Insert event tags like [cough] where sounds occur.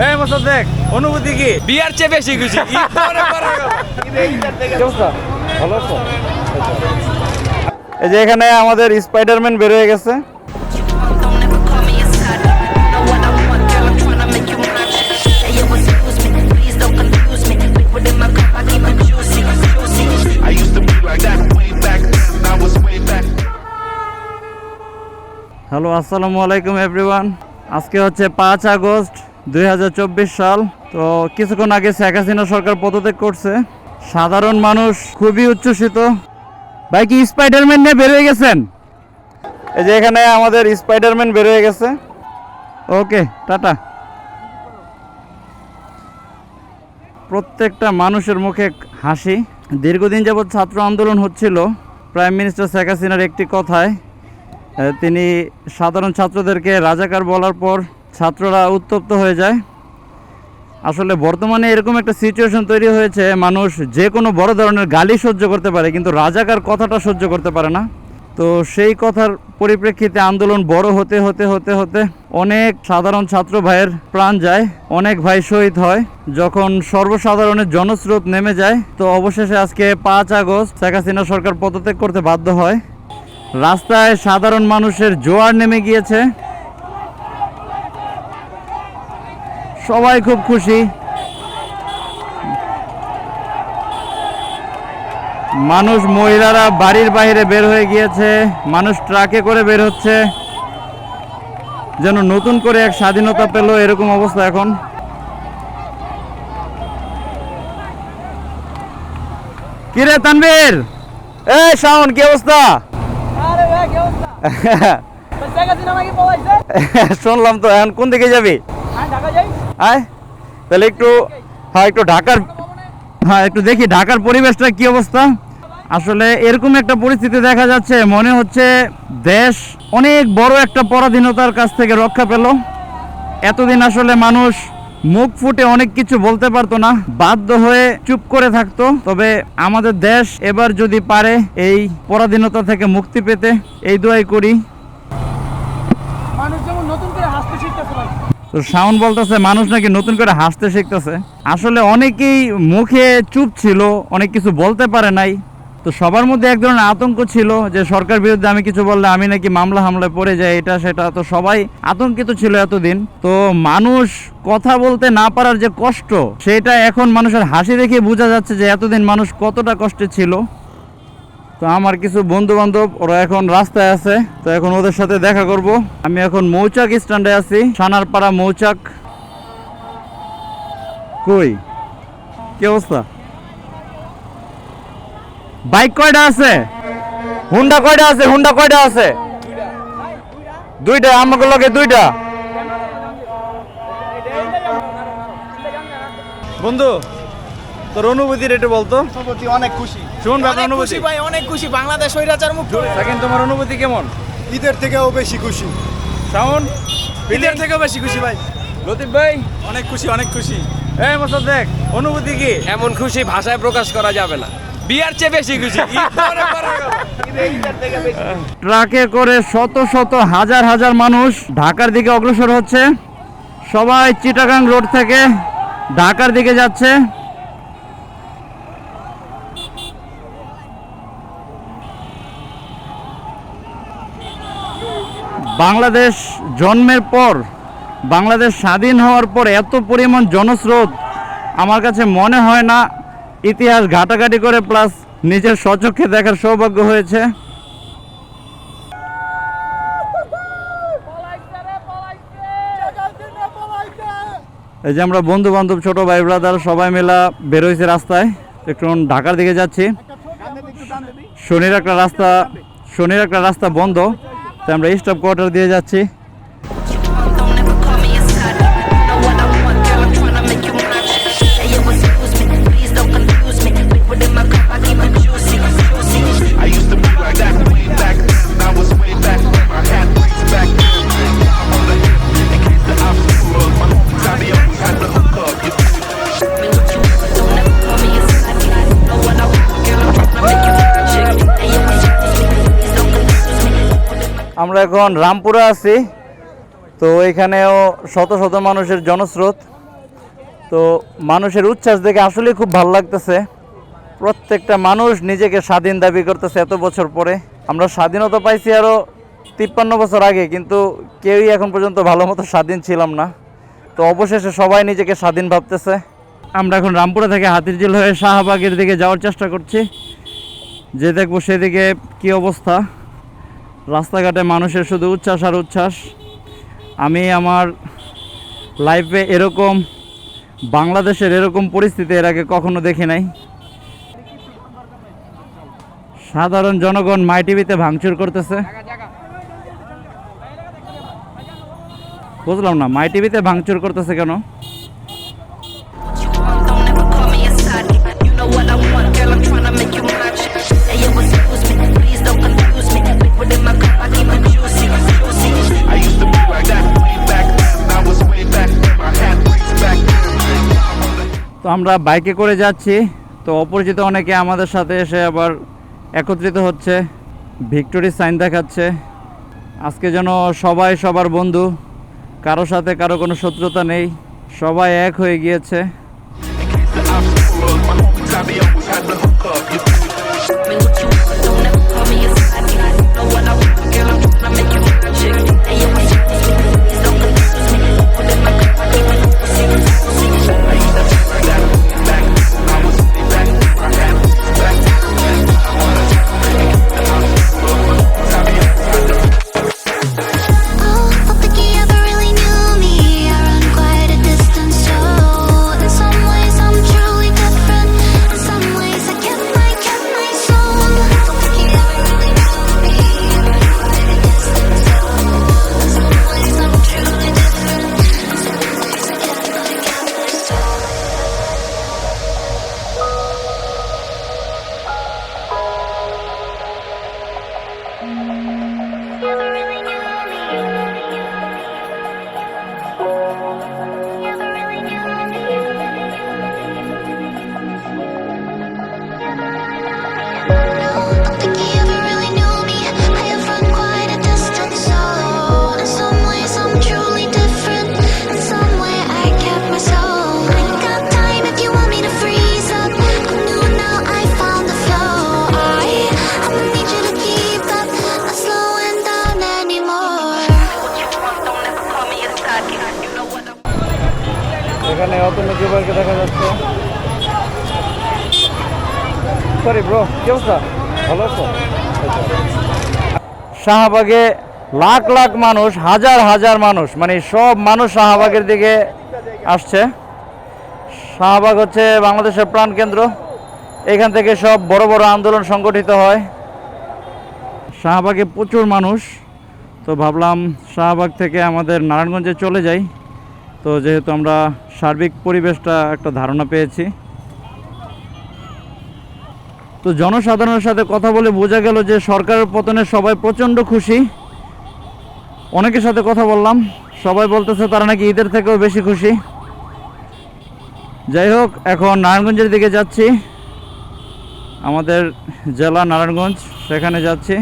এই মতো দেখ অনুভূতি কি? বিয়ার চেয়ে বেশি খুশি। এই যে এখানে আমাদের স্পাইডারম্যান বের হয়ে গেছে। হ্যালো আসসালামু আলাইকুম এভরিওয়ান আজকে হচ্ছে পাঁচ আগস্ট। দুই হাজার চব্বিশ সাল, তো কিছুক্ষণ আগে শেখ হাসিনা সরকার পদত্যাগ করছে। সাধারণ মানুষ খুবই উচ্ছ্বসিত। ভাই, কি স্পাইডারম্যান নিয়ে বের হয়ে গেছেন? এই যে এখানে আমাদের স্পাইডারম্যান বের হয়ে গেছে। Okay, tata. প্রত্যেকটা মানুষের মুখে হাসি। দীর্ঘদিন যাবৎ ছাত্র আন্দোলন হচ্ছিল। প্রাইম মিনিস্টার শেখ হাসিনার একটি কথায় তিনি সাধারণ ছাত্রদেরকে রাজাকার বলার পর ছাত্ররা উত্তপ্ত হয়ে যায়। আসলে বর্তমানে এরকম একটা সিচুয়েশন তৈরি হয়েছে, মানুষ যে কোনো বড় ধরনের গালি সহ্য করতে পারে, কিন্তু রাজাকার কথাটা সহ্য করতে পারে না। তো সেই কথার পরিপ্রেক্ষিতে আন্দোলন বড় হতে হতে হতে হতে অনেক সাধারণ ছাত্র ভাইয়ের প্রাণ যায়, অনেক ভাই শহীদ হয়। যখন সর্বসাধারণের জনস্রোত নেমে যায়, তো অবশেষে আজকে পাঁচ আগস্ট শেখ হাসিনা সরকার পদত্যাগ করতে বাধ্য হয়। রাস্তায় সাধারণ মানুষের জোয়ার নেমে গিয়েছে। সবাই খুব খুশি। মানুষ মহিলারা বাড়ির বাইরে বের হয়ে গিয়েছে মানুষ ট্রাকে করে বের হচ্ছে। যেন নতুন করে এক স্বাধীনতা পেল এরকম অবস্থা এখন। কিরে তানবীর এ শাওন কি অবস্থা? [laughs] শুনলাম তো এখন কোন দিকে যাবি? ঢাকা আয়, তাহলে একটু হ্যাঁ একটু ঢাকার হ্যাঁ একটু দেখি ঢাকার পরিবেশটা কি অবস্থা। আসলে এরকম একটা পরিস্থিতি দেখা যাচ্ছে, মনে হচ্ছে দেশ অনেক বড় একটা পরাধীনতার কাছ থেকে রক্ষা পেল। এতদিন আসলে মানুষ মুখ ফুটে অনেক কিছু বলতে পারতো না, বাধ্য হয়ে চুপ করে থাকতো। তবে আমাদের দেশ এবার যদি পারে এই পরাধীনতা থেকে মুক্তি পেতে, এই দোয়াই করি। তো শাওন বলতেছে, মানুষ নাকি নতুন করে হাসতে শিখতেছে। আসলে অনেকেই মুখে চুপ ছিল, অনেক কিছু বলতে পারে নাই। তো সবার মধ্যে এক ধরনের আতঙ্ক ছিল যে সরকার বিরুদ্ধে আমি কিছু বললে আমি নাকি মামলা হামলায় পড়ে যাই, এটা সেটা। তো সবাই আতঙ্কিত ছিল এতদিন। তো মানুষ কথা বলতে না পারার যে কষ্ট, সেটা এখন মানুষের হাসি দেখে বোঝা যাচ্ছে যে এতদিন মানুষ কতটা কষ্টে ছিল। তো আমার কিছু বন্ধু বান্ধব ওরা এখন রাস্তায় আছে, তো এখন ওদের সাথে দেখা করব। আমি এখন মৌচাক স্ট্যান্ডে আছি, সানারপাড়া মৌচাক। কই? কি অবস্থা? বাইক কয়টা আছে? হুন্ডা কয়টা আছে? হুন্ডা কয়টা আছে? দুইটা, আমাকে লগে দুইটা। বন্ধু তোর অনুভূতি একটু বলতো। অনুভূতি অনেক খুশি। শুন আপনার অনুভূতি। খুশি ভাই অনেক খুশি। বাংলাদেশ হইরাচার মুক্ত সেকেন্ড তোমার অনুভূতি কেমন? ঈদের থেকেও বেশি খুশি। শাওন ঈদের থেকেও বেশি খুশি ভাই। লতিফ ভাই? অনেক খুশি অনেক খুশি। এই বছর দেখ অনুভূতি কি? এমন খুশি ভাষায় প্রকাশ করা যাবে না। বিয়ার চেয়ে বেশি খুশি। ট্রাকে করে শত শত হাজার হাজার মানুষ ঢাকার দিকে অগ্রসর হচ্ছে। সবাই চিটাগাং রোড থেকে ঢাকার দিকে যাচ্ছে। বাংলাদেশ জন্মের পর, বাংলাদেশ স্বাধীন হওয়ার পর এত পরিমাণ জনস্রোত আমার কাছে মনে হয় না ইতিহাস ঘাটাঘাটি করে প্লাস নিজের স্বচক্ষে দেখার সৌভাগ্য হয়েছে। এই যে আমরা বন্ধু বান্ধব ছোট ভাই ব্রাদার সবাই মিলা বেরোইছে রাস্তায়। একটু ঢাকার দিকে যাচ্ছি। শনির একটা রাস্তা, শনির একটা রাস্তা বন্ধ। তাই আমরা স্টপ কোয়ার্টার দিয়ে যাচ্ছি। এখন রামপুরা আছি। তো এখানেও শত শত মানুষের জনস্রোত। তো মানুষের উচ্ছ্বাস দেখে আসলেই খুব ভালো লাগতেছে। প্রত্যেকটা মানুষ নিজেকে স্বাধীন দাবি করতেছে এত বছর পরে। আমরা স্বাধীনতা পাইছি আরও তিপ্পান্ন বছর আগে, কিন্তু কেউই এখন পর্যন্ত ভালো মতো স্বাধীন ছিলাম না। তো অবশেষে সবাই নিজেকে স্বাধীন ভাবতেছে। আমরা এখন রামপুরা থেকে হাতিরঝিল হয়ে শাহবাগের দিকে যাওয়ার চেষ্টা করছি। যে দেখব সেদিকে কি অবস্থা। রাস্তাঘাটে মানুষের শুধু উচ্ছ্বাস আর উচ্ছ্বাস। আমি আমার লাইফে এরকম, বাংলাদেশের এরকম পরিস্থিতি এর আগে কখনো দেখি নাই। সাধারণ জনগণ মাই টিভিতে ভাঙচুর করতেছে। বুঝলাম না, মাই টিভিতে ভাঙচুর করতেছে কেন? আমরা বাইকে করে যাচ্ছি, তো অপরিচিত অনেকে আমাদের সাথে এসে আবার একত্রিত হচ্ছে ভিক্টোরি সাইন দেখাচ্ছে। আজকে যেন সবাই সবার বন্ধু, কারও সাথে কারও কোনো শত্রুতা নেই, সবাই এক হয়ে গিয়েছে। এখানে অতন্য জুবাইরকে দেখা যাচ্ছে। সরি ব্রো কি ভালো শাহবাগে লাখ লাখ মানুষ, হাজার হাজার মানুষ মানে সব মানুষ শাহবাগের দিকে আসছে। শাহবাগ হচ্ছে বাংলাদেশের প্রাণকেন্দ্র এখান থেকে সব বড় বড় আন্দোলন সংগঠিত হয়। শাহবাগে প্রচুর মানুষ। তো ভাবলাম শাহবাগ থেকে আমাদের নারায়ণগঞ্জে চলে যাই। তো যেহেতু আমরা সার্বিক পরিবেশটা একটা ধারণা পেয়েছি। তো জনসাধারণের সাথে কথা বলে বোঝা গেল যে সরকারের পতনে সবাই প্রচণ্ড খুশি। অনেকের সাথে কথা বললাম, সবাই বলতেছে তারা নাকি ঈদের থেকেও বেশি খুশি। যাই হোক, এখন নারায়ণগঞ্জের দিকে যাচ্ছি। আমাদের জেলা নারায়ণগঞ্জ, সেখানে যাচ্ছি।